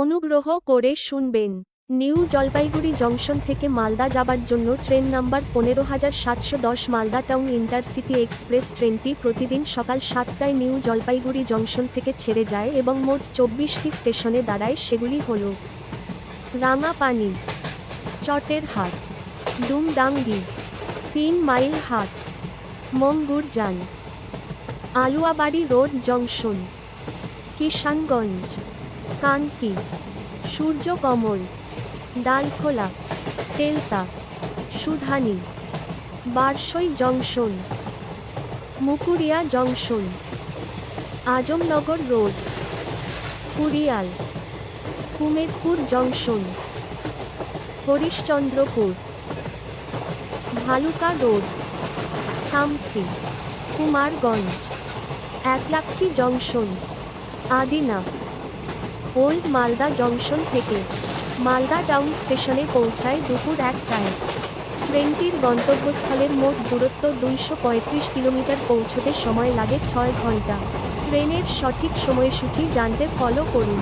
অনুগ্রহ করে শুনবেন। নিউ জলপাইগুড়ি জংশন থেকে মালদা যাবার জন্য ট্রেন নাম্বার পনেরো হাজার সাতশো দশ মালদা টাউন ইন্টারসিটি এক্সপ্রেস ট্রেনটি প্রতিদিন সকাল সাতটায় নিউ জলপাইগুড়ি জংশন থেকে ছেড়ে যায় এবং মোট চব্বিশটি স্টেশনে দাঁড়ায়, সেগুলি হল রাঙাপানি চটের হাট Dumdangi Tin Mile Hat Mangurjan Aluabari road junction, Kishanganj. Kanti Suryakamal Dalkhola Telta, Sudhani, Barsoi junction, Mukuria junction, Azamnagar road Kurial Kumedpur junction, Harishchandrapur, Bhaluka road, Samsi, Kumarganj, Eklakhi junction, Adina. Old Malda junction থেকে। Malda town স্টেশনে পৌঁছায় দুপুর একটায়। ট্রেনটির গন্তব্যস্থলের মোট দূরত্ব দুইশো পঁয়ত্রিশ কিলোমিটার পৌঁছতে সময় লাগে ছয় ঘণ্টা। ট্রেনের সঠিক সময়সূচি জানতে ফলো করুন।